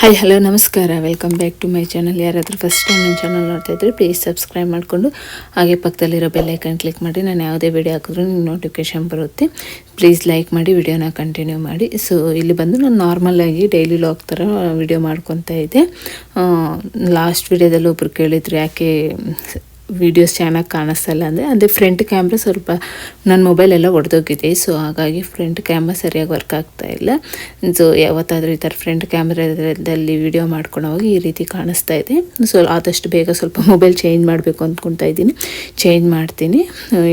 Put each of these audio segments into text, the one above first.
Hi hello ನಮಸ್ಕಾರ. Welcome back to my channel ಯಾರಾದರೂ first time ನನ್ನ ಚಾನಲ್ ನೋಡ್ತಾ ಇದ್ದರೆ ಪ್ಲೀಸ್ ಸಬ್ಸ್ಕ್ರೈಬ್ ಮಾಡಿಕೊಂಡು ಹಾಗೆ ಪಕ್ಕದಲ್ಲಿರೋ ಬೆಲ್ಲೈಕನ್ ಕ್ಲಿಕ್ ಮಾಡಿ. ನಾನು ಯಾವುದೇ ವಿಡಿಯೋ ಹಾಕಿದ್ರೂ ನಿಮ್ಗೆ ನೋಟಿಫಿಕೇಶನ್ ಬರುತ್ತೆ. ಪ್ಲೀಸ್ ಲೈಕ್ ಮಾಡಿ ವಿಡಿಯೋನ ಕಂಟಿನ್ಯೂ ಮಾಡಿ. ಸೊ ಇಲ್ಲಿ ಬಂದು ನಾನು ನಾರ್ಮಲಾಗಿ ಡೈಲಿ ಲಾಗ್ ಥರ ವಿಡಿಯೋ ಮಾಡ್ಕೊತಾ ಇದ್ದೆ. ಲಾಸ್ಟ್ ವಿಡಿಯೋದಲ್ಲಿ ಒಬ್ರು ಕೇಳಿದ್ರು, ಯಾಕೆ ವೀಡಿಯೋಸ್ ಚೆನ್ನಾಗಿ ಕಾಣಿಸ್ತಲ್ಲ ಅಂದರೆ ಅಂದರೆ ಫ್ರಂಟ್ ಕ್ಯಾಮ್ರಾ ಸ್ವಲ್ಪ ನನ್ನ ಮೊಬೈಲೆಲ್ಲ ಒಡೆದೋಗಿದೆ. ಸೊ ಹಾಗಾಗಿ ಫ್ರಂಟ್ ಕ್ಯಾಮ್ರಾ ಸರಿಯಾಗಿ ವರ್ಕ್ ಆಗ್ತಾ ಇಲ್ಲ. ಸೊ ಯಾವತ್ತಾದರೂ ಈ ಥರ ಫ್ರಂಟ್ ಕ್ಯಾಮ್ರಾದಲ್ಲಿ ವಿಡಿಯೋ ಹೋಗಿ ಈ ರೀತಿ ಕಾಣಿಸ್ತಾ ಇದೆ. ಸೊ ಆದಷ್ಟು ಬೇಗ ಸ್ವಲ್ಪ ಮೊಬೈಲ್ ಚೇಂಜ್ ಮಾಡಬೇಕು ಅಂದ್ಕೊಳ್ತಾ ಇದ್ದೀನಿ. ಚೇಂಜ್ ಮಾಡ್ತೀನಿ.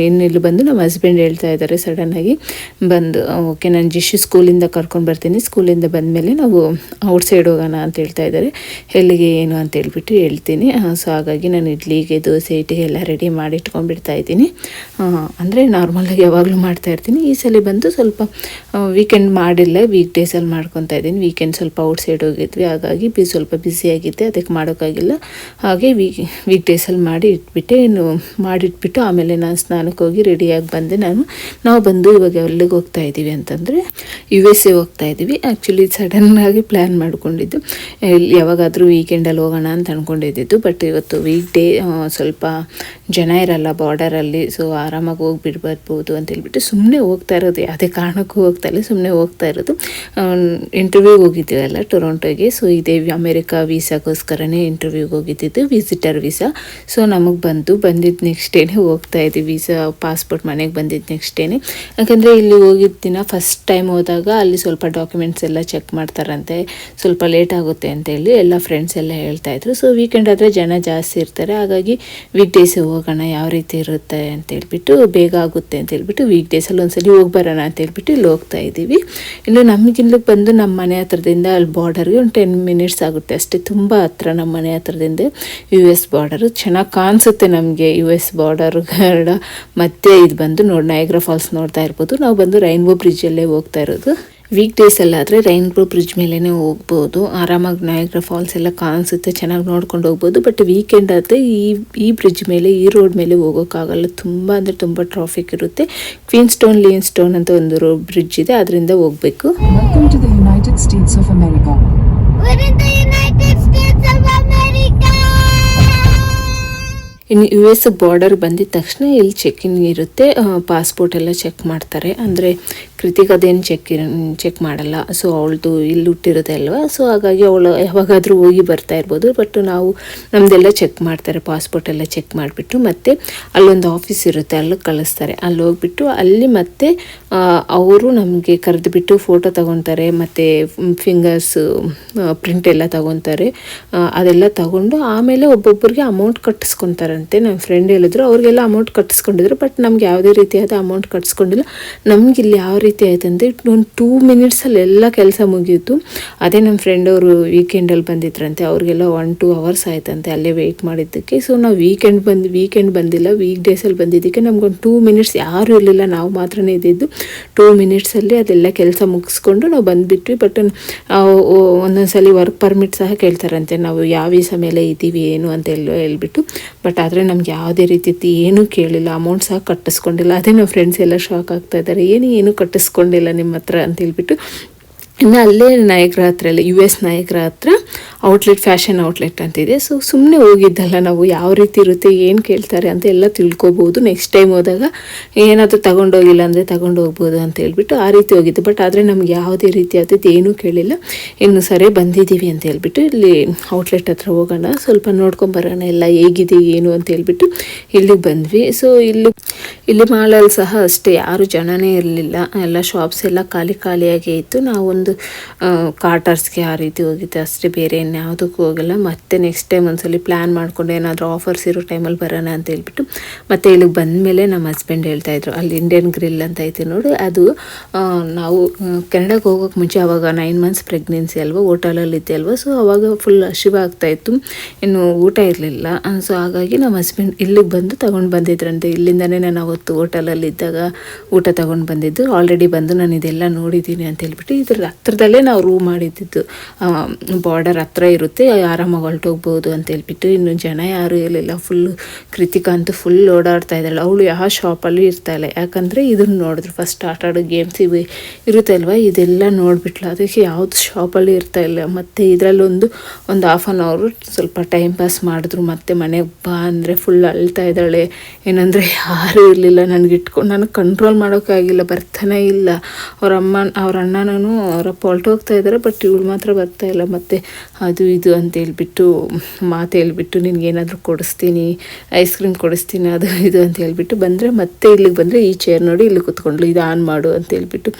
ಇನ್ನು ಇಲ್ಲಿ ಬಂದು ನಮ್ಮ ಹಸ್ಬೆಂಡ್ ಹೇಳ್ತಾ ಇದ್ದಾರೆ ಸಡನ್ನಾಗಿ ಬಂದು ಓಕೆ ನಾನು ಜಿಶು ಸ್ಕೂಲಿಂದ ಕರ್ಕೊಂಡು ಬರ್ತೀನಿ. ಸ್ಕೂಲಿಂದ ಬಂದಮೇಲೆ ನಾವು ಔಟ್ ಸೈಡ್ ಹೋಗೋಣ ಅಂತ ಹೇಳ್ತಾ ಇದ್ದಾರೆ. ಎಲ್ಲಿಗೆ ಏನು ಅಂತ ಹೇಳ್ಬಿಟ್ಟು ಹೇಳ್ತೀನಿ. ಸೊ ಹಾಗಾಗಿ ನಾನು ಇಡ್ಲಿಗೆ, ದೋಸೆ ಇಟ್ಟಿಗೆ ಎಲ್ಲ ರೆಡಿ ಮಾಡಿ ಇಟ್ಕೊಂಡ್ಬಿಡ್ತಾ ಇದ್ದೀನಿ. ಅಂದರೆ ನಾರ್ಮಲಾಗಿ ಯಾವಾಗಲೂ ಮಾಡ್ತಾ ಇರ್ತೀನಿ. ಈ ಸಲ ಬಂದು ಸ್ವಲ್ಪ ವೀಕೆಂಡ್ ಮಾಡಿಲ್ಲ ವೀಕ್ ಡೇಸಲ್ಲಿ ಮಾಡ್ಕೊತಾ ಇದ್ದೀನಿ. ವೀಕೆಂಡ್ ಸ್ವಲ್ಪ ಔಟ್ ಸೈಡ್ ಹೋಗಿದ್ವಿ. ಹಾಗಾಗಿ ಬಿ, ಸ್ವಲ್ಪ ಬ್ಯುಸಿಯಾಗಿದ್ದೆ ಅದಕ್ಕೆ ಮಾಡೋಕ್ಕಾಗಿಲ್ಲ. ಹಾಗೆ ವೀಕ್ ವೀಕ್ ಡೇಸಲ್ಲಿ ಮಾಡಿ ಇಟ್ಬಿಟ್ಟೆ. ಇನ್ನು ಮಾಡಿಟ್ಬಿಟ್ಟು ಆಮೇಲೆ ನಾನು ಸ್ನಾನಕ್ಕೆ ಹೋಗಿ ರೆಡಿಯಾಗಿ ಬಂದೆ. ನಾನು, ನಾವು ಬಂದು ಇವಾಗ ಎಲ್ಲಿಗೆ ಹೋಗ್ತಾ ಇದ್ದೀವಿ ಅಂತಂದರೆ ಯು ಎಸ್ ಎ ಹೋಗ್ತಾ ಇದ್ದೀವಿ. ಆ್ಯಕ್ಚುಲಿ ಸಡನ್ನಾಗಿ ಪ್ಲ್ಯಾನ್ ಮಾಡ್ಕೊಂಡಿದ್ದು. ಎಲ್ಲಿ, ಯಾವಾಗಾದರೂ ವೀಕೆಂಡಲ್ಲಿ ಹೋಗೋಣ ಅಂತ ಅಂದ್ಕೊಂಡಿದ್ದು ಬಟ್ ಇವತ್ತು ವೀಕ್ ಡೇ ಸ್ವಲ್ಪ 嗯。ಜನ ಇರಲ್ಲ ಬಾರ್ಡರಲ್ಲಿ ಸೊ ಆರಾಮಾಗಿ ಹೋಗಿ ಬಿಡ್ಬರ್ಬೋದು ಅಂತ ಹೇಳ್ಬಿಟ್ಟು ಸುಮ್ಮನೆ ಹೋಗ್ತಾ ಇರೋದು. ಯಾವುದೇ ಕಾರಣಕ್ಕೂ ಹೋಗ್ತಾ ಇಲ್ಲ ಸುಮ್ಮನೆ ಹೋಗ್ತಾ ಇರೋದು. ಇಂಟರ್ವ್ಯೂಗೆ ಹೋಗಿದ್ದೀವಲ್ಲ ಟೊರೊಂಟೋಗೆ ಸೊ ಇದೇ ಅಮೇರಿಕಾ ವೀಸಾಗೋಸ್ಕರನೇ ಇಂಟರ್ವ್ಯೂಗೆ ಹೋಗಿದ್ದಿದ್ದು ವಿಸಿಟರ್ ವೀಸಾ ಸೊ ನಮಗೆ ಬಂತು ಬಂದಿದ್ದು ನೆಕ್ಸ್ಟ್ ಡೇನೇ ಹೋಗ್ತಾ ಇದ್ದೀವಿ ವೀಸಾ ಪಾಸ್ಪೋರ್ಟ್ ಮನೆಗೆ ಬಂದಿದ್ದು ನೆಕ್ಸ್ಟ್ ಡೇನೇ ಯಾಕಂದರೆ ಇಲ್ಲಿ ಹೋಗಿದ್ದ ದಿನ ಫಸ್ಟ್ ಟೈಮ್ ಹೋದಾಗ ಅಲ್ಲಿ ಸ್ವಲ್ಪ ಡಾಕ್ಯುಮೆಂಟ್ಸ್ ಎಲ್ಲ ಚೆಕ್ ಮಾಡ್ತಾರಂತೆ, ಸ್ವಲ್ಪ ಲೇಟ್ ಆಗುತ್ತೆ ಅಂತ ಹೇಳಿ ಎಲ್ಲ ಫ್ರೆಂಡ್ಸ್ ಎಲ್ಲ ಹೇಳ್ತಾಯಿದ್ರು ಸೊ ವೀಕೆಂಡ್ ಆದರೆ ಜನ ಜಾಸ್ತಿ ಇರ್ತಾರೆ, ಹಾಗಾಗಿ ವೀಕ್ ಡೇಸ್ ಹೋಗೋಣ ಯಾವ ರೀತಿ ಇರುತ್ತೆ ಅಂತ ಹೇಳ್ಬಿಟ್ಟು ಬೇಗ ಆಗುತ್ತೆ ಅಂತ ಹೇಳ್ಬಿಟ್ಟು ವೀಕ್ ಡೇಸಲ್ಲಿ ಒಂದ್ಸಲಿ ಹೋಗಿ ಬರೋಣ ಅಂತ ಹೇಳ್ಬಿಟ್ಟು ಇಲ್ಲಿ ಹೋಗ್ತಾ ಇದ್ದೀವಿ. ಇನ್ನು ನಮಗಿಲ್ಲಕ್ಕೆ ಬಂದು ನಮ್ಮ ಮನೆ ಹತ್ರದಿಂದ ಅಲ್ಲಿ ಬಾರ್ಡರ್ಗೆ ಒಂದು ಟೆನ್ ಮಿನಿಟ್ಸ್ ಆಗುತ್ತೆ. ಅಷ್ಟೇ ತುಂಬ ಹತ್ರ ನಮ್ಮ ಮನೆ ಹತ್ರದಿಂದ ಯು ಎಸ್ ಬಾರ್ಡರು ಚೆನ್ನಾಗಿ ಕಾಣಿಸುತ್ತೆ ನಮಗೆ ಯು ಎಸ್ ಬಾರ್ಡರ್ ಗಾರ್ಡ ಮತ್ತೆ ಇದು ಬಂದು ನೋಡಿ ನಯಗ್ರಾ ಫಾಲ್ಸ್ ನೋಡ್ತಾ ಇರ್ಬೋದು. ನಾವು ಬಂದು ರೈನ್ಬೋ ಬ್ರಿಡ್ಜಲ್ಲೇ ಹೋಗ್ತಾ ಇರೋದು. ವೀಕ್ ಡೇಸಲ್ಲಾದರೆ ರೈನ್ಬೋ ಬ್ರಿಡ್ಜ್ ಮೇಲೇ ಹೋಗ್ಬೋದು. ಆರಾಮಾಗಿ ನಯಗ್ರ ಫಾಲ್ಸ್ ಎಲ್ಲ ಕಾಣಿಸುತ್ತೆ ಚೆನ್ನಾಗಿ ನೋಡ್ಕೊಂಡು ಹೋಗ್ಬೋದು. ಬಟ್ ವೀಕೆಂಡ್ ಆದರೆ ಈ ಈ ಬ್ರಿಡ್ಜ್ ಮೇಲೆ ಈ ರೋಡ್ ಮೇಲೆ ಹೋಗೋಕ್ಕಾಗಲ್ಲ. ತುಂಬ ಅಂದರೆ ತುಂಬ ಟ್ರಾಫಿಕ್ ಇರುತ್ತೆ. ಕ್ವೀನ್ ಸ್ಟೋನ್ ಲೀನ್ ಸ್ಟೋನ್ ಅಂತ ಒಂದು ರೋಡ್ ಬ್ರಿಡ್ಜ್ ಇದೆ ಅದರಿಂದ ಹೋಗಬೇಕು. Of America. ಇನ್ನು ಯು ಎಸ್ ಬಾರ್ಡರ್ ಬಂದಿದ ತಕ್ಷಣ ಇಲ್ಲಿ ಚೆಕ್ ಇನ್ ಇರುತ್ತೆ ಪಾಸ್ಪೋರ್ಟ್ ಎಲ್ಲ ಚೆಕ್ ಮಾಡ್ತಾರೆ. ಅಂದರೆ ಕೃತಿಕ್ ಅದೇನು ಚೆಕ್ ಚೆಕ್ ಮಾಡಲ್ಲ. ಸೊ ಅವಳದು ಇಲ್ಲಿ ಹುಟ್ಟಿರುತ್ತೆ ಅಲ್ವಾ? ಸೊ ಹಾಗಾಗಿ ಅವಳು ಯಾವಾಗಾದರೂ ಹೋಗಿ ಬರ್ತಾ ಇರ್ಬೋದು. ಬಟ್ ನಾವು ನಮ್ಮದೆಲ್ಲ ಚೆಕ್ ಮಾಡ್ತಾರೆ. ಪಾಸ್ಪೋರ್ಟ್ ಎಲ್ಲ ಚೆಕ್ ಮಾಡಿಬಿಟ್ಟು ಮತ್ತೆ ಅಲ್ಲೊಂದು ಆಫೀಸ್ ಇರುತ್ತೆ. ಅಲ್ಲಿ ಕಳಿಸ್ತಾರೆ. ಅಲ್ಲಿ ಹೋಗ್ಬಿಟ್ಟು ಅಲ್ಲಿ ಮತ್ತೆ ಅವರು ನಮಗೆ ಕರೆದುಬಿಟ್ಟು ಫೋಟೋ ತಗೊತಾರೆ. ಮತ್ತು ಫಿಂಗರ್ಸ್ ಪ್ರಿಂಟ್ ಎಲ್ಲ ತಗೊತಾರೆ. ಅದೆಲ್ಲ ತಗೊಂಡು ಆಮೇಲೆ ಒಬ್ಬೊಬ್ಬರಿಗೆ ಅಮೌಂಟ್ ಕಟ್ಟಿಸ್ಕೊತಾರಂತೆ ನಮ್ಮ ಫ್ರೆಂಡ್ ಹೇಳಿದ್ರು. ಅವ್ರಿಗೆಲ್ಲ ಅಮೌಂಟ್ ಕಟ್ಟಿಸ್ಕೊಂಡಿದ್ರು ಬಟ್ ನಮ್ಗೆ ಯಾವುದೇ ರೀತಿಯಾದ ಅಮೌಂಟ್ ಕಟ್ಟಿಸ್ಕೊಂಡಿಲ್ಲ ನಮ್ಗೆ ಇಲ್ಲಿ ಯಾವ ರೀತಿ ಆಯ್ತು ಅಂದರೆ ಒಂದು ಟೂ ಮಿನಿಟ್ಸಲ್ಲಿ ಎಲ್ಲ ಕೆಲಸ ಮುಗಿಯಿತು. ಅದೇ ನಮ್ಮ ಫ್ರೆಂಡ್ ಅವರು ವೀಕೆಂಡಲ್ಲಿ ಬಂದಿದ್ರಂತೆ, ಅವ್ರಿಗೆಲ್ಲ ಒನ್ ಟೂ ಅವರ್ಸ್ ಆಯ್ತಂತೆ ಅಲ್ಲೇ ವೆಯ್ಟ್ ಮಾಡಿದ್ದಕ್ಕೆ. ಸೊ ನಾವು ವೀಕೆಂಡ್ ಬಂದು ವೀಕೆಂಡ್ ಬಂದಿಲ್ಲ ವೀಕ್ ಡೇಸಲ್ಲಿ ಬಂದಿದ್ದಕ್ಕೆ ನಮ್ಗೊಂದು ಟೂ ಮಿನಿಟ್ಸ್ ಯಾರೂ ಇರಲಿಲ್ಲ, ನಾವು ಮಾತ್ರನೇ ಇದ್ದಿದ್ದು. ಟೂ ಮಿನಿಟ್ಸಲ್ಲಿ ಅದೆಲ್ಲ ಕೆಲಸ ಮುಗಿಸ್ಕೊಂಡು ನಾವು ಬಂದುಬಿಟ್ವಿ. ಬಟ್ ಒಂದೊಂದ್ಸಲಿ ವರ್ಕ್ ಪರ್ಮಿಟ್ ಸಹ ಕೇಳ್ತಾರಂತೆ. ನಾವು ಯಾವ ವೀಸಾ ಮೇಲೆ ಇದ್ದೀವಿ, ಏನು ಅಂತ ಎಲ್ಲ ಹೇಳ್ಬಿಟ್ಟು. ಬಟ್ ಆದರೆ ನಮ್ಗೆ ಯಾವುದೇ ರೀತಿ ಏನೂ ಕೇಳಿಲ್ಲ. ಅಮೌಂಟ್ ಸಹ ಕಟ್ಟಿಸ್ಕೊಂಡಿಲ್ಲ. ಅದೇ ನಮ್ಮ ಫ್ರೆಂಡ್ಸ್ ಎಲ್ಲ ಶಾಕ್ ಆಗ್ತಾ ಇದ್ದಾರೆ. ಏನು ಏನು ಕಟ್ಟಿಸ್ಕೊಂಡಿಲ್ಲ ನಿಮ್ಮ ಹತ್ರ ಅಂತ ಹೇಳ್ಬಿಟ್ಟು ಇನ್ನು ಅಲ್ಲೇ ನಾಯಕರ ಹತ್ರ ಎಲ್ಲ ಯು ಎಸ್ ನಾಯಕರ ಹತ್ರ ಔಟ್ಲೆಟ್ ಫ್ಯಾಷನ್ ಔಟ್ಲೆಟ್ ಅಂತಿದೆ. ಸೊ ಸುಮ್ಮನೆ ಹೋಗಿದ್ದಲ್ಲ ನಾವು, ಯಾವ ರೀತಿ ಇರುತ್ತೆ, ಏನು ಕೇಳ್ತಾರೆ ಅಂತ ಎಲ್ಲ ತಿಳ್ಕೊಬೋದು. ನೆಕ್ಸ್ಟ್ ಟೈಮ್ ಹೋದಾಗ ಏನಾದರೂ ತಗೊಂಡೋಗಿಲ್ಲ ಅಂದರೆ ತಗೊಂಡು ಹೋಗ್ಬೋದು ಅಂತ ಹೇಳ್ಬಿಟ್ಟು ಆ ರೀತಿ ಹೋಗಿದ್ದು. ಬಟ್ ಆದರೆ ನಮ್ಗೆ ಯಾವುದೇ ರೀತಿಯಾದದ್ದು ಏನೂ ಕೇಳಿಲ್ಲ. ಇನ್ನು ಸರಿ ಬಂದಿದ್ದೀವಿ ಅಂತ ಹೇಳ್ಬಿಟ್ಟು ಇಲ್ಲಿ ಔಟ್ಲೆಟ್ ಹತ್ರ ಹೋಗೋಣ. ಸ್ವಲ್ಪ ನೋಡ್ಕೊಂಬರೋಣ ಎಲ್ಲ ಹೇಗಿದೆ, ಏನು ಅಂತ ಹೇಳ್ಬಿಟ್ಟು ಇಲ್ಲಿಗೆ ಬಂದ್ವಿ. ಸೊ ಇಲ್ಲಿ ಇಲ್ಲಿ ಮಾಲಲ್ಲಿ ಸಹ ಅಷ್ಟೇ, ಯಾರು ಜನನೇ ಇರಲಿಲ್ಲ. ಎಲ್ಲ ಶಾಪ್ಸ್ ಎಲ್ಲ ಖಾಲಿ, ಖಾಲಿಯಾಗೇ ಇತ್ತು. ನಾವೊಂದು ಕಾರ್ಟರ್ಸ್ಗೆ ಆ ರೀತಿ ಹೋಗಿದ್ದೆ. ಅಷ್ಟೇ ಬೇರೆ ಇನ್ಯಾವುದಕ್ಕೂ ಹೋಗಿಲ್ಲ. ಮತ್ತೆ ನೆಕ್ಸ್ಟ್ ಟೈಮ್ ಒಂದ್ಸಲಿ ಪ್ಲ್ಯಾನ್ ಮಾಡ್ಕೊಂಡು ಏನಾದರೂ ಆಫರ್ಸ್ ಇರೋ ಟೈಮಲ್ಲಿ ಬರೋಣ ಅಂತ ಹೇಳ್ಬಿಟ್ಟು ಮತ್ತೆ ಇಲ್ಲಿಗೆ ಬಂದಮೇಲೆ ನಮ್ಮ ಹಸ್ಬೆಂಡ್ ಹೇಳ್ತಾ ಇದ್ರು. ಅಲ್ಲಿ ಇಂಡಿಯನ್ ಗ್ರಿಲ್ ಅಂತ ಐತೆ ನೋಡಿ. ಅದು ನಾವು ಕೆನಡಾಗೆ ಹೋಗೋಕೆ ಮುಂಚೆ ಅವಾಗ ನೈನ್ ಮಂತ್ಸ್ ಪ್ರೆಗ್ನೆನ್ಸಿ ಅಲ್ವಾ ಹೋಟೆಲಲ್ಲಿ ಇದ್ದೆ ಅಲ್ವಾ. ಸೊ ಅವಾಗ ಫುಲ್ ಹಸಿವು ಆಗ್ತಾ ಇತ್ತು. ಇನ್ನು ಊಟ ಇರಲಿಲ್ಲ. ಸೊ ಹಾಗಾಗಿ ನಮ್ಮ ಹಸ್ಬೆಂಡ್ ಇಲ್ಲಿಗೆ ಬಂದು ತಗೊಂಡು ಬಂದಿದ್ರಂತೆ. ಇಲ್ಲಿಂದನೇ ನಾನು ಅವತ್ತು ಹೋಟೆಲಲ್ಲಿ ಇದ್ದಾಗ ಊಟ ತಗೊಂಡು ಬಂದಿದ್ದು. ಆಲ್ರೆಡಿ ಬಂದು ನಾನು ಇದೆಲ್ಲ ನೋಡಿದ್ದೀನಿ ಅಂತ ಹೇಳ್ಬಿಟ್ಟು ಇದ್ರ ಹತ್ರದಲ್ಲೇ ನಾವು ರೂಮ್ ಮಾಡಿದ್ದು. ಬಾರ್ಡರ್ ಹತ್ರ ಇರುತ್ತೆ, ಆರಾಮಾಗಿ ಹೊರಟೋಗ್ಬೋದು ಅಂತ ಹೇಳ್ಬಿಟ್ಟು ಇನ್ನು ಜನ ಯಾರು ಇರಲಿಲ್ಲ. ಫುಲ್ಲು ಕೃತಿಕಾ ಅಂತೂ ಫುಲ್ ಓಡಾಡ್ತಾ ಇದ್ದಾಳೆ. ಅವಳು ಯಾವ ಶಾಪಲ್ಲೂ ಇರ್ತಾಳೆ ಯಾಕಂದರೆ ಇದನ್ನು ನೋಡಿದ್ರು. ಫಸ್ಟ್ ಆಟ ಆಡೋ ಗೇಮ್ಸ್ ಇವೆ, ಇರುತ್ತೆ ಅಲ್ವಾ? ಇದೆಲ್ಲ ನೋಡಿಬಿಟ್ಲ. ಅದಕ್ಕೆ ಯಾವುದು ಶಾಪಲ್ಲಿ ಇರ್ತಾ ಇಲ್ಲ. ಮತ್ತು ಇದರಲ್ಲೊಂದು, ಒಂದು ಹಾಫ್ ಆನ್ ಅವರು ಸ್ವಲ್ಪ ಟೈಮ್ ಪಾಸ್ ಮಾಡಿದ್ರು. ಮತ್ತೆ ಮನೆಗೆ ಬಾ ಅಂದರೆ ಫುಲ್ ಅಳ್ತಾ ಇದ್ದಾಳೆ. ಏನಂದರೆ ಯಾರೂ ಇರಲಿಲ್ಲ. ನನಗೆ ಇಟ್ಕೊಂಡು ನನಗೆ ಕಂಟ್ರೋಲ್ ಮಾಡೋಕ್ಕಾಗಿಲ್ಲ. ಬರ್ತಾನೆ ಇಲ್ಲ. ಅವ್ರ ಅಮ್ಮ ಅವ್ರ ಅಣ್ಣನೂ ಅವರ ಹೊಲ್ಟೋಗ್ತಾ ಇದ್ದಾರೆ ಬಟ್ ಇವಳು ಮಾತ್ರ ಬರ್ತಾ ಇಲ್ಲ. ಮತ್ತು ಅದು ಇದು ಅಂತ ಹೇಳ್ಬಿಟ್ಟು, ಮಾತು ಹೇಳ್ಬಿಟ್ಟು ನಿನಗೇನಾದರೂ ಕೊಡಿಸ್ತೀನಿ ಐಸ್ ಕ್ರೀಮ್ ಕೊಡಿಸ್ತೀನಿ, ಅದು ಇದು ಅಂತ ಹೇಳ್ಬಿಟ್ಟು ಬಂದರೆ, ಮತ್ತೆ ಇಲ್ಲಿಗೆ ಬಂದರೆ ಈ ಚೇರ್ ನೋಡಿ ಇಲ್ಲಿ ಕುತ್ಕೊಂಡ್ಲು ಇದು ಆನ್ ಮಾಡು ಅಂತ ಹೇಳ್ಬಿಟ್ಟು.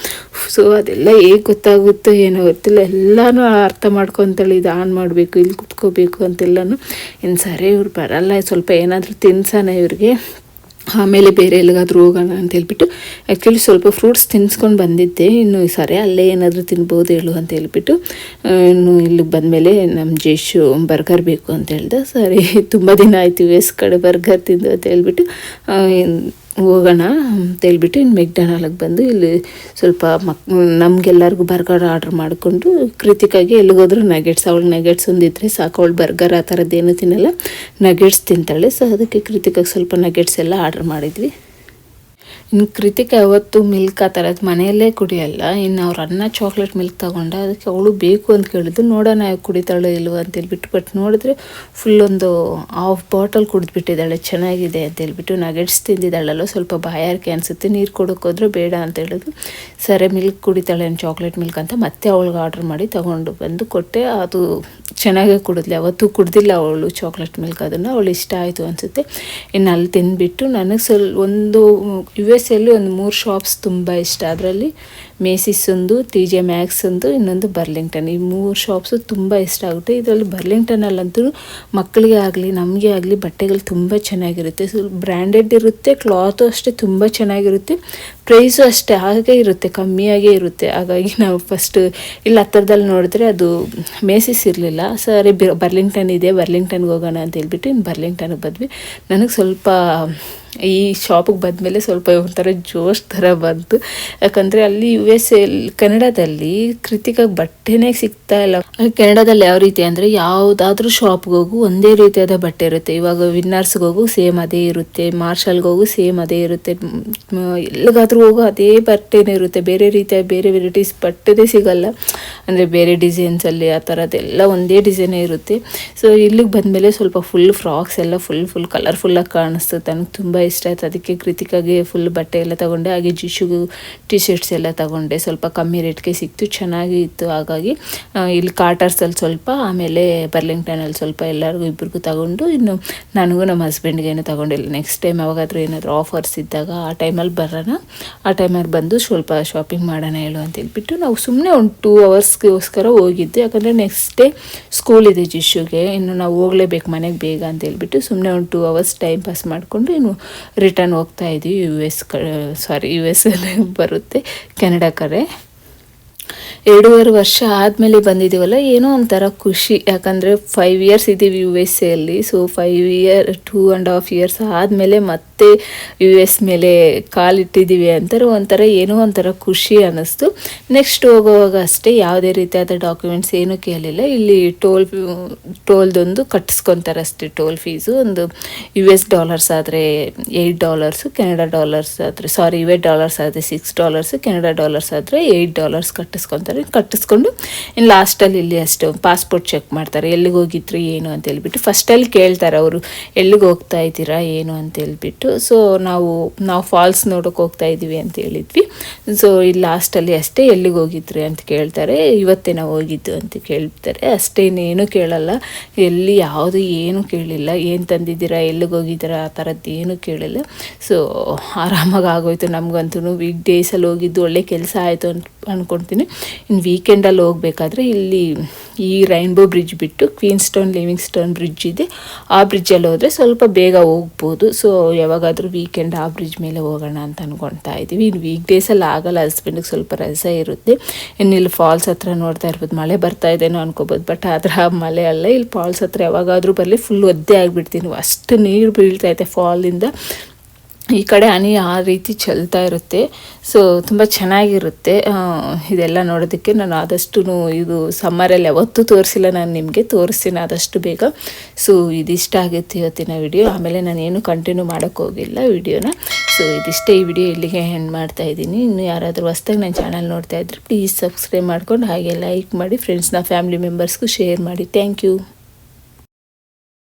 ಸೊ ಅದೆಲ್ಲ ಹೇಗೆ ಗೊತ್ತಾಗುತ್ತೋ ಏನೋ ಗೊತ್ತಿಲ್ಲ. ಎಲ್ಲನೂ ಅರ್ಥ ಮಾಡ್ಕೊಂತೇಳಿ, ಇದು ಆನ್ ಮಾಡಬೇಕು, ಇಲ್ಲಿ ಕುತ್ಕೋಬೇಕು ಅಂತೆಲ್ಲನೂ. ಇನ್ನು ಸರಿ, ಇವ್ರು ಬರಲ್ಲ. ಸ್ವಲ್ಪ ಏನಾದರೂ ತಿನ್ಸೋಣ ಇವ್ರಿಗೆ. ಆಮೇಲೆ ಬೇರೆ ಎಲ್ಲಿಗಾದ್ರೂ ಹೋಗೋಣ ಅಂತ ಹೇಳ್ಬಿಟ್ಟು ಆ್ಯಕ್ಚುಲಿ ಸ್ವಲ್ಪ ಫ್ರೂಟ್ಸ್ ತಿನ್ಸ್ಕೊಂಡು ಬಂದಿದ್ದೆ. ಇನ್ನು ಸರಿ ಅಲ್ಲೇ ಏನಾದರೂ ತಿನ್ಬೋದು ಹೇಳು ಅಂತ ಹೇಳ್ಬಿಟ್ಟು ಇನ್ನು ಇಲ್ಲಿಗೆ ಬಂದಮೇಲೆ ನಮ್ಮ ಜೇಶು ಬರ್ಗರ್ ಬೇಕು ಅಂತ ಹೇಳ್ದೆ. ಸರಿ, ತುಂಬ ದಿನ ಆಯಿತು ಎಸ್ ಕಡೆ ಬರ್ಗರ್ ತಿಂದು ಅಂತ ಹೇಳ್ಬಿಟ್ಟು ಹೋಗೋಣ ಅಂತ ಹೇಳ್ಬಿಟ್ಟು ಇನ್ನು ಮೆಕ್ಡೊನಾಲ್ಡ್ಗೆ ಬಂದು ಇಲ್ಲಿ ಸ್ವಲ್ಪ ಮಕ್, ನಮಗೆಲ್ಲರಿಗೂ ಬರ್ಗರ್ ಆರ್ಡ್ರ್ ಮಾಡಿಕೊಂಡು ಕೃತಿಕಾಗಿ ಎಲ್ಲಿಗೋದ್ರೂ ನಗೆಟ್ಸ್ ಅವಳು ನಗೆಟ್ಸ್ ಒಂದಿದ್ರೆ ಸಾಕು. ಅವಳು ಬರ್ಗರ್ ಆ ಥರದ್ದೇನು ತಿನ್ನಲ್ಲ. ನಗೆಟ್ಸ್ ತಿಂತಾಳೆ. ಸೊ ಅದಕ್ಕೆ ಕೃತಿಕಾಗಿ ಸ್ವಲ್ಪ ನಗೆಟ್ಸ್ ಎಲ್ಲ ಆರ್ಡ್ರ್ ಮಾಡಿದ್ವಿ. ಇನ್ನು ಕೃತಿಕ ಯಾವತ್ತು ಮಿಲ್ಕ್ ಆ ಥರದ್ದು ಮನೆಯಲ್ಲೇ ಕುಡಿಯಲ್ಲ. ಇನ್ನು ಅವ್ರ ಅನ್ನ ಚಾಕ್ಲೇಟ್ ಮಿಲ್ಕ್ ತಗೊಂಡ ಅದಕ್ಕೆ ಅವಳು ಬೇಕು ಅಂತ ಕೇಳಿದ್ದು, ನೋಡೋಣ ಕುಡಿತಾಳೋ ಇಲ್ವೋ ಅಂತ ಹೇಳ್ಬಿಟ್ಟು ಬಟ್ ನೋಡಿದ್ರೆ ಫುಲ್ ಒಂದು ಹಾಫ್ ಬಾಟಲ್ ಕುಡಿದ್ಬಿಟ್ಟಿದ್ದಾಳೆ, ಚೆನ್ನಾಗಿದೆ ಅಂತ ಹೇಳ್ಬಿಟ್ಟು ನಗೆಟ್ಸ್ ತಿಂದಿದ್ದಾಳಲ್ಲೋ, ಸ್ವಲ್ಪ ಬಾಯಾರಿಕೆ ಅನಿಸುತ್ತೆ, ನೀರು ಕೊಡೋಕ್ಕೋದ್ರೆ ಬೇಡ ಅಂತ ಹೇಳಿದ್ರು. ಸರಿ ಮಿಲ್ಕ್ ಕುಡಿತಾಳೆ ಏನು ಚಾಕ್ಲೇಟ್ ಮಿಲ್ಕ್ ಅಂತ ಮತ್ತೆ ಅವಳಿಗೆ ಆರ್ಡ್ರ್ ಮಾಡಿ ತಗೊಂಡು ಬಂದು ಕೊಟ್ಟೆ. ಅದು ಚೆನ್ನಾಗೇ ಕುಡಿದ್ಲಿ. ಅವತ್ತು ಕುಡ್ದಿಲ್ಲ ಅವಳು ಚಾಕ್ಲೇಟ್ ಮಿಲ್ಕ್ ಅದನ್ನು. ಅವಳು ಇಷ್ಟ ಆಯಿತು ಅನಿಸುತ್ತೆ. ಇನ್ನು ಅಲ್ಲಿ ತಿಂದುಬಿಟ್ಟು ನನಗೆ ಸ್ವಲ್ಪ ಒಂದು ಯು ಅಲ್ಲಿ ಒಂದು ಮೂರು ಶಾಪ್ಸ್ ತುಂಬ ಇಷ್ಟ. ಅದರಲ್ಲಿ ಮೇಸಿಸ್ ಒಂದು ಟಿ ಜೆ ಮ್ಯಾಕ್ಸ್ ಒಂದು, ಇನ್ನೊಂದು ಬರ್ಲಿಂಗ್ಟನ್ ಈ ಮೂರು ಶಾಪ್ಸು ತುಂಬ ಇಷ್ಟ ಆಗುತ್ತೆ. ಇದರಲ್ಲಿ ಬರ್ಲಿಂಗ್ಟನಲ್ಲಂತೂ ಮಕ್ಕಳಿಗೆ ಆಗಲಿ, ನಮಗೆ ಆಗಲಿ ಬಟ್ಟೆಗಳು ತುಂಬ ಚೆನ್ನಾಗಿರುತ್ತೆ. ಬ್ರ್ಯಾಂಡೆಡ್ ಇರುತ್ತೆ ಕ್ಲಾತು ಅಷ್ಟೇ ತುಂಬ ಚೆನ್ನಾಗಿರುತ್ತೆ. ಪ್ರೈಸು ಅಷ್ಟೇ, ಹಾಗೆ ಇರುತ್ತೆ ಕಮ್ಮಿಯಾಗೇ ಇರುತ್ತೆ. ಹಾಗಾಗಿ ನಾವು ಫಸ್ಟ್ ಇಲ್ಲಿ ಹತ್ತಿರದಲ್ಲಿ ನೋಡಿದ್ರೆ ಅದು ಮೇಸಿಸ್ ಇರಲಿಲ್ಲ. ಸರಿ ಬರ್ಲಿಂಗ್ಟನ್ ಇದೆ ಬರ್ಲಿಂಗ್ಟನ್ಗೆ ಹೋಗೋಣ ಅಂತ ಹೇಳ್ಬಿಟ್ಟು ಇನ್ನು ಬರ್ಲಿಂಗ್ಟನ್ಗೆ ಬದ್ವಿ. ನನಗೆ ಸ್ವಲ್ಪ ಈ ಶಾಪಿಗೆ ಬಂದಮೇಲೆ ಸ್ವಲ್ಪ ಒಂಥರ ಜೋಶ್ ಥರ ಬಂತು. ಯಾಕಂದರೆ ಅಲ್ಲಿ ಯು ಎಸ್ ಎಲ್ ಕನ್ನಡದಲ್ಲಿ ಕೃತಿಕ ಬಟ್ಟೆನೇ ಸಿಗ್ತಾ ಇಲ್ಲ. ಕೆನಡಾದಲ್ಲಿ ಯಾವ ರೀತಿ ಅಂದರೆ ಯಾವುದಾದ್ರೂ ಶಾಪ್ಗೆ ಹೋಗು ಒಂದೇ ರೀತಿಯಾದ ಬಟ್ಟೆ ಇರುತ್ತೆ. ಇವಾಗ ವಿನ್ನರ್ಸ್ಗೆ ಹೋಗು ಸೇಮ್ ಅದೇ ಇರುತ್ತೆ. ಮಾರ್ಷಲ್ಗೆ ಹೋಗು ಸೇಮ್ ಅದೇ ಇರುತ್ತೆ. ಎಲ್ಲಿಗಾದ್ರೂ ಹೋಗು ಅದೇ ಬಟ್ಟೆನೇ ಇರುತ್ತೆ. ಬೇರೆ ರೀತಿಯ, ಬೇರೆ ವೆರೈಟೀಸ್ ಬಟ್ಟೆನೇ ಸಿಗಲ್ಲ. ಅಂದರೆ ಬೇರೆ ಡಿಸೈನ್ಸಲ್ಲಿ ಆ ಥರದ್ದೆಲ್ಲ ಒಂದೇ ಡಿಸೈನೇ ಇರುತ್ತೆ. ಸೊ ಇಲ್ಲಿಗೆ ಬಂದಮೇಲೆ ಸ್ವಲ್ಪ ಫುಲ್ ಫ್ರಾಕ್ಸ್ ಎಲ್ಲ ಫುಲ್ ಫುಲ್ ಕಲರ್ಫುಲ್ಲಾಗಿ ಕಾಣಿಸ್ತು. ನನಗೆ ತುಂಬ ಇಷ್ಟ ಆಯ್ತು. ಅದಕ್ಕೆ ಕೃತಿಕಾಗೆ ಫುಲ್ ಬಟ್ಟೆ ಎಲ್ಲ ತಗೊಂಡೆ. ಹಾಗೆ ಜಿಶುಗು ಟಿ ಶರ್ಟ್ಸ್ ಎಲ್ಲ ತಗೊಂಡೆ. ಸ್ವಲ್ಪ ಕಮ್ಮಿ ರೇಟ್ಗೆ ಸಿಕ್ತು. ಚೆನ್ನಾಗಿ ಇತ್ತು. ಹಾಗಾಗಿ ಇಲ್ಲಿ ಕಾಟರ್ಸಲ್ಲಿ ಸ್ವಲ್ಪ, ಆಮೇಲೆ ಬರ್ಲಿಂಗ್ಟನಲ್ಲಿ ಸ್ವಲ್ಪ ಎಲ್ಲರಿಗೂ ಇಬ್ಬರಿಗೂ ತಗೊಂಡು, ಇನ್ನು ನನಗೂ ನಮ್ಮ ಹಸ್ಬೆಂಡ್ಗೆ ತಗೊಂಡಿಲ್ಲ. ನೆಕ್ಸ್ಟ್ ಟೈಮ್ ಯಾವಾಗಾದರೂ ಏನಾದರೂ ಆಫರ್ಸ್ ಇದ್ದಾಗ ಆ ಟೈಮಲ್ಲಿ ಬರೋಣ. ಆ ಟೈಮಲ್ಲಿ ಬಂದು ಸ್ವಲ್ಪ ಶಾಪಿಂಗ್ ಮಾಡೋಣ ಹೇಳು ಅಂತ ಹೇಳ್ಬಿಟ್ಟು ನಾವು ಸುಮ್ಮನೆ ಒಂದು ಟೂ ಅವರ್ಸ್ಗೋಸ್ಕರ ಹೋಗಿದ್ದು. ಯಾಕಂದರೆ ನೆಕ್ಸ್ಟ್ ಡೇ ಸ್ಕೂಲ್ ಇದೆ ಜಿಶುಗೆ. ಇನ್ನು ನಾವು ಹೋಗಲೇಬೇಕು ಮನೆಗೆ ಬೇಗ ಅಂತ ಹೇಳ್ಬಿಟ್ಟು ಸುಮ್ಮನೆ ಒಂದು ಟೂ ಅವರ್ಸ್ ಟೈಮ್ ಪಾಸ್ ಮಾಡಿಕೊಂಡು ಇನ್ನು ರಿಟರ್ನ್ ಹೋಗ್ತಾ ಇದ್ದೀವಿ U S sorry U S ಅಲ್ಲಿ ಬರುತ್ತೆ ಕೆನಡಾ ಕಡೆ. ಎರಡೂವರೆ ವರ್ಷ ಆದಮೇಲೆ ಬಂದಿದ್ದೀವಲ್ಲ ಏನೋ ಒಂಥರ ಖುಷಿ. ಯಾಕಂದರೆ ಫೈವ್ ಇಯರ್ಸ್ ಇದ್ದೀವಿ ಯು ಎಸ್ ಎಲ್ಲಿ so five year two and half years ಆದಮೇಲೆ ಮತ್ತೆ ಯು ಎಸ್ ಮೇಲೆ ಕಾಲಿಟ್ಟಿದ್ದೀವಿ ಅಂತಾರೆ ಒಂಥರ ಏನೋ ಒಂಥರ ಖುಷಿ ಅನ್ನಿಸ್ತು. ನೆಕ್ಸ್ಟ್ ಹೋಗುವಾಗ ಅಷ್ಟೇ ಯಾವುದೇ ರೀತಿಯಾದ ಡಾಕ್ಯುಮೆಂಟ್ಸ್ ಏನೂ ಕೇಳಲಿಲ್ಲ. ಇಲ್ಲಿ ಟೋಲ್ ಟೋಲ್ದೊಂದು ಕಟ್ಟಿಸ್ಕೊತಾರೆ ಅಷ್ಟೇ ಟೋಲ್ ಫೀಸು ಒಂದು ಯು ಎಸ್ ಡಾಲರ್ಸ್ ಆದರೆ ಏಯ್ಟ್ ಡಾಲರ್ಸು ಕೆನಡಾ ಡಾಲರ್ಸ್ ಆದರೆ ಸಾರಿ ಯು ಎಸ್ ಡಾಲರ್ಸ್ ಆದರೆ ಸಿಕ್ಸ್ ಡಾಲರ್ಸು ಕೆನಡಾ ಡಾಲರ್ಸ್ ಆದರೆ ಏಯ್ಟ್ ಡಾಲರ್ಸ್ ಕಟ್ಟಿಸ್ಕೊತಾರೆ. ಕಟ್ಟಿಸ್ಕೊಂಡು ಇನ್ನು ಲಾಸ್ಟಲ್ಲಿ ಇಲ್ಲಿ ಅಷ್ಟು ಪಾಸ್ಪೋರ್ಟ್ ಚೆಕ್ ಮಾಡ್ತಾರೆ. ಎಲ್ಲಿಗೆ ಹೋಗಿದ್ರು ಏನು ಅಂತ ಹೇಳ್ಬಿಟ್ಟು ಫಸ್ಟಲ್ಲಿ ಕೇಳ್ತಾರೆ ಅವರು. ಎಲ್ಲಿಗೆ ಹೋಗ್ತಾ ಇದ್ದೀರಾ, ಏನು ಅಂತ ಹೇಳ್ಬಿಟ್ಟು. ಸೊ ನಾವು ನಾವು ಫಾಲ್ಸ್ ನೋಡೋಕೆ ಹೋಗ್ತಾ ಇದ್ದೀವಿ ಅಂತ ಹೇಳಿದ್ವಿ. ಸೊ ಇಲ್ಲಿ ಲಾಸ್ಟಲ್ಲಿ ಅಷ್ಟೇ ಎಲ್ಲಿಗೆ ಹೋಗಿದ್ರಿ ಅಂತ ಕೇಳ್ತಾರೆ. ಇವತ್ತೇ ನಾವು ಹೋಗಿದ್ದು ಅಂತ ಕೇಳ್ತಾರೆ. ಅಷ್ಟೇನೇನು ಕೇಳಲ್ಲ. ಎಲ್ಲಿ ಯಾವುದು ಏನು ಕೇಳಿಲ್ಲ. ಏನು ತಂದಿದ್ದೀರಾ, ಎಲ್ಲಿಗೆ ಹೋಗಿದ್ದೀರಾ, ಆ ಥರದ್ದು ಏನು ಕೇಳಿಲ್ಲ. ಸೊ ಆರಾಮಾಗಿ ಆಗೋಯ್ತು. ನಮಗಂತೂ ವೀಕ್ ಡೇಸಲ್ಲಿ ಹೋಗಿದ್ದು, ಒಳ್ಳೆ ಕೆಲಸ ಆಯಿತು ಅಂತ ಅಂದ್ಕೊಳ್ತೀನಿ ಇನ್ನು ವೀಕೆಂಡಲ್ಲಿ ಹೋಗಬೇಕಾದ್ರೆ ಇಲ್ಲಿ ಈ ರೈನ್ಬೋ ಬ್ರಿಡ್ಜ್ ಬಿಟ್ಟು Queenston Livingstone living stone bridge ಇದೆ. ಆ ಬ್ರಿಡ್ಜಲ್ಲಿ ಹೋದರೆ ಸ್ವಲ್ಪ ಬೇಗ ಹೋಗ್ಬೋದು. ಸೊ ಯಾವಾಗಾದರೂ ವೀಕೆಂಡ್ ಆ ಬ್ರಿಡ್ಜ್ ಮೇಲೆ ಹೋಗೋಣ ಅಂತ ಅಂದ್ಕೊಳ್ತಾ ಇದ್ದೀವಿ. ಇನ್ನು ವೀಕ್ ಡೇಸಲ್ಲಿ ಆಗಲ್ಲ ಹಸ್ಬೆಂಡಿಗೆ ಸ್ವಲ್ಪ ರಸ ಇರುತ್ತೆ. ಇನ್ನು ಇಲ್ಲಿ ಫಾಲ್ಸ್ ಹತ್ರ ನೋಡ್ತಾ ಇರ್ಬೋದು, ಮಳೆ ಬರ್ತಾ ಇದೇನೋ ಅನ್ಕೋಬೋದು ಬಟ್ ಆದರೆ ಆ ಮಳೆ ಅಲ್ಲ. ಇಲ್ಲಿ ಫಾಲ್ಸ್ ಹತ್ರ ಯಾವಾಗಾದರೂ ಬರಲಿ ಫುಲ್ ಒದ್ದೆ ಆಗಿಬಿಡ್ತೀನಿ. ಅಷ್ಟು ನೀರು ಬೀಳ್ತಾ ಇದೆ ಫಾಲಿಂದ ಈ ಕಡೆ ಹನಿ ಆ ರೀತಿ ಚೆಲ್ತಾ ಇರುತ್ತೆ. ಸೊ ತುಂಬ ಚೆನ್ನಾಗಿರುತ್ತೆ. ಇದೆಲ್ಲ ನೋಡೋದಕ್ಕೆ ನಾನು ಆದಷ್ಟು ಇದು ಸಮ್ಮರಲ್ಲಿ ಯಾವತ್ತೂ ತೋರಿಸಿಲ್ಲ. ನಾನು ನಿಮಗೆ ತೋರಿಸ್ತೀನಿ ಆದಷ್ಟು ಬೇಗ. ಸೊ ಇದಿಷ್ಟ ಆಗುತ್ತೆ ಇವತ್ತಿನ ವಿಡಿಯೋ. ಆಮೇಲೆ ನಾನು ಏನು ಕಂಟಿನ್ಯೂ ಮಾಡೋಕ್ಕೆ ಹೋಗಿಲ್ಲ ವಿಡಿಯೋನ. ಸೊ ಇದಿಷ್ಟೇ ಈ ವಿಡಿಯೋ ಇಲ್ಲಿಗೆ ಹೆಣ್ಣು ಮಾಡ್ತಾ ಇದ್ದೀನಿ. ಇನ್ನು ಯಾರಾದರೂ ಹೊಸ್ದಾಗಿ ನನ್ನ ಚಾನಲ್ ನೋಡ್ತಾ ಇದ್ರೆ ಪ್ಲೀಸ್ ಸಬ್ಸ್ಕ್ರೈಬ್ ಮಾಡ್ಕೊಂಡು ಹಾಗೆ ಲೈಕ್ ಮಾಡಿ ಫ್ರೆಂಡ್ಸ್ನ ಫ್ಯಾಮಿಲಿ ಮೆಂಬರ್ಸ್ಗೂ ಶೇರ್ ಮಾಡಿ. Thank you